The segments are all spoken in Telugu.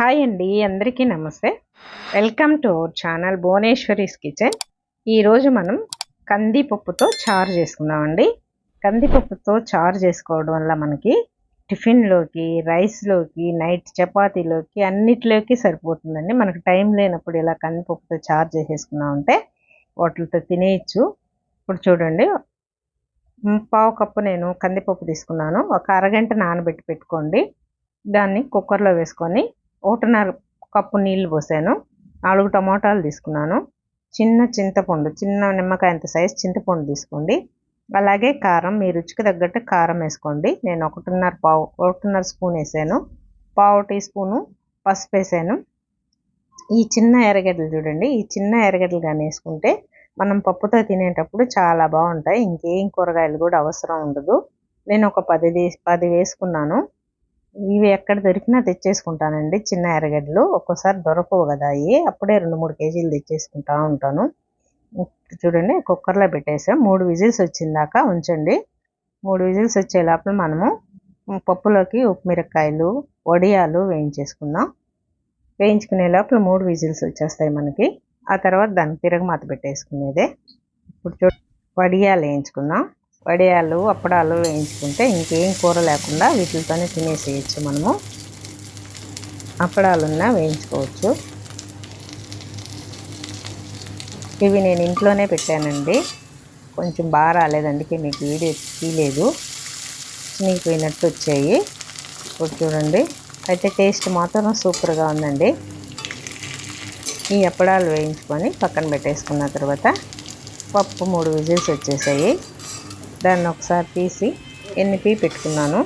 హాయ్ అండి అందరికీ నమస్తే. Welcome to our channel Bhuvaneshwari's kitchen. ఈరోజు మనం కందిపప్పుతో చారు చేసుకుందామండి. కందిపప్పుతో చారు చేసుకోవడం వల్ల మనకి టిఫిన్లోకి రైస్లోకి నైట్ చపాతీలోకి అన్నిట్లోకి సరిపోతుందండి. మనకు టైం లేనప్పుడు ఇలా కందిపప్పుతో చారు చేసేసుకున్నామంటే వాటితో తినేయచ్చు. ఇప్పుడు చూడండి పావు కప్పు నేను కందిపప్పు తీసుకున్నాను. ఒక అరగంట నానబెట్టి పెట్టుకోండి. దాన్ని కుక్కర్లో వేసుకొని ఒకటిన్నర కప్పు నీళ్ళు పోసాను. నాలుగు టమాటాలు తీసుకున్నాను. చిన్న చింతపండు చిన్న నిమ్మకాయ అంత సైజు చింతపండు తీసుకోండి. అలాగే కారం మీ రుచికి తగ్గట్టు కారం వేసుకోండి. నేను ఒకటిన్నర పావు ఒకటిన్నర స్పూన్ వేసాను. పావు టీ స్పూను పసుపు వేసాను. ఈ చిన్న ఎర్రగడ్డలు చూడండి. ఈ చిన్న ఎర్రగడ్డలు కానీ వేసుకుంటే మనం పప్పుతో తినేటప్పుడు చాలా బాగుంటాయి. ఇంకేం కూరగాయలు కూడా అవసరం ఉండదు. నేను ఒక పది పది వేసుకున్నాను. ఇవి ఎక్కడ దొరికినా తెచ్చేసుకుంటానండి. చిన్న ఎర్రగడ్డలు ఒక్కోసారి దొరకవు కదా అవి అప్పుడే రెండు మూడు కేజీలు తెచ్చేసుకుంటా ఉంటాను. చూడండి కుక్కర్లో పెట్టేసాం. మూడు విజిల్స్ వచ్చిందాక ఉంచండి. మూడు విజిల్స్ వచ్చే లోపల మనము పప్పులోకి ఉప్పు మిరపకాయలు వడియాలు వేయించేసుకుందాం. వేయించుకునే లోపల మూడు విజిల్స్ వచ్చేస్తాయి మనకి. ఆ తర్వాత దాన్ని తిరగమాత పెట్టేసుకునేదే. ఇప్పుడు చూ వడియాలు వేయించుకుందాం. వడియాలు అప్పడాలు వేయించుకుంటే ఇంకేం కూర లేకుండా వీటితోనే తినేసేయచ్చు మనము. అప్పడాలున్నా వేయించుకోవచ్చు. ఇవి నేను ఇంట్లోనే పెట్టానండి. కొంచెం బాగా రాలేదు అందుకే మీకు వీడియో తీయలేదు. చినిగిపోయినట్టు వచ్చాయి. ఇప్పుడు చూడండి. అయితే టేస్ట్ మాత్రం సూపర్గా ఉందండి. ఈ అప్పడాలు వేయించుకొని పక్కన పెట్టేసుకున్న తర్వాత పప్పు మూడు విజిల్స్ వచ్చేసాయి. దాన్ని ఒకసారి తీసి ఎన్నిపి పెట్టుకున్నాను?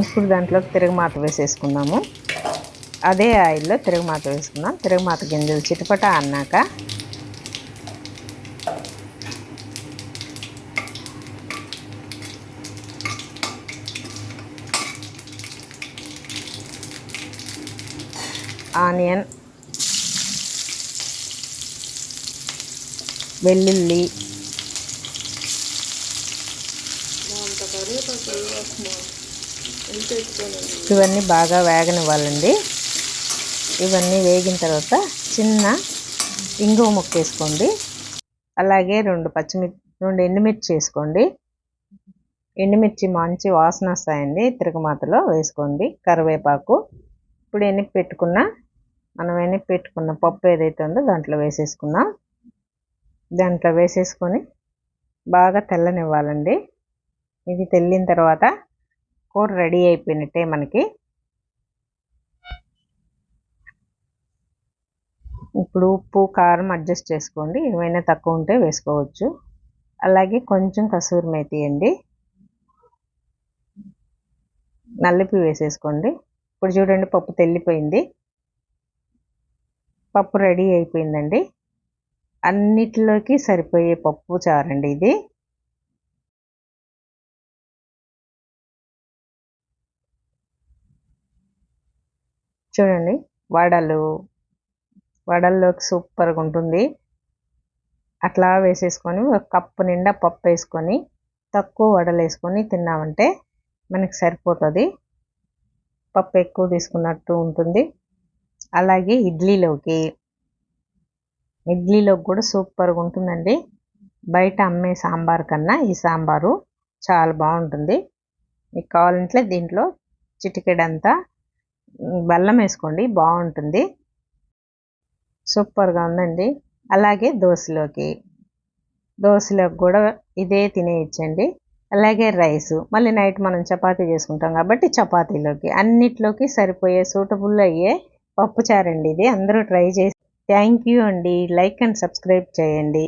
ఇప్పుడు దాంట్లోకి తిరగమాత వేసేసుకున్నాము అదే ఆయిల్లో తిరగమాత వేసుకున్నాం తిరగమాత గింజలు చిటపట అన్నాక ఆనియన్ వెల్లుల్లి. ఇవన్నీ బాగా వేగనివ్వాలండి. ఇవన్నీ వేగిన తర్వాత చిన్న ఇంగువ ముక్క వేసుకోండి. అలాగే రెండు పచ్చిమిర్చి రెండు ఎండుమిర్చి వేసుకోండి. ఎండుమిర్చి మంచి వాసన వస్తాయండి. తిరగమాతలో వేసుకోండి. కరివేపాకు. ఇప్పుడు ఎన్ని పెట్టుకున్న మనం ఎన్ని పెట్టుకున్న పప్పు ఏదైతే ఉందో దాంట్లో వేసేసుకున్నాం దాంట్లో వేసేసుకొని బాగా తెల్లనివ్వాలండి. ఇది తెల్లిన తర్వాత కూర రెడీ అయిపోయినట్టే మనకి. ఇప్పుడు ఉప్పు కారం అడ్జస్ట్ చేసుకోండి. ఏమైనా తక్కువ ఉంటే వేసుకోవచ్చు. అలాగే కొంచెం కసూరి మేతి అండి. నల్లిపి వేసేసుకోండి. ఇప్పుడు చూడండి పప్పు తెల్లిపోయింది. పప్పు రెడీ అయిపోయిందండి. అన్నిటిలోకి సరిపోయే పప్పు చారండి ఇది. చూడండి వడలు వడల్లోకి సూపర్గా ఉంటుంది. అట్లా వేసేసుకొని ఒక కప్పు నిండా పప్పు వేసుకొని తక్కువ వడలు వేసుకొని తిన్నామంటే మనకి సరిపోతుంది. పప్పు ఎక్కువ తీసుకున్నట్టు ఉంటుంది. అలాగే ఇడ్లీలోకి ఇడ్లీలోకి కూడా సూపర్గా ఉంటుందండి. బయట అమ్మే సాంబార్ కన్నా ఈ సాంబారు చాలా బాగుంటుంది. మీకు కావాలంటే దీంట్లో చిటికెడంతా బెల్లం వేసుకోండి బాగుంటుంది. సూపర్గా ఉందండి. అలాగే దోశలోకి. దోశలోకి కూడా ఇదే తినేయచ్చండి. అలాగే రైస్. మళ్ళీ నైట్ మనం చపాతీ చేసుకుంటాం కాబట్టి చపాతీలోకి. అన్నిట్లోకి సరిపోయే సూటబుల్ అయ్యే పప్పుచారండి ఇది. అందరూ ట్రై చేసి థ్యాంక్ యూ అండి. లైక్ అండ్ సబ్స్క్రైబ్ చేయండి.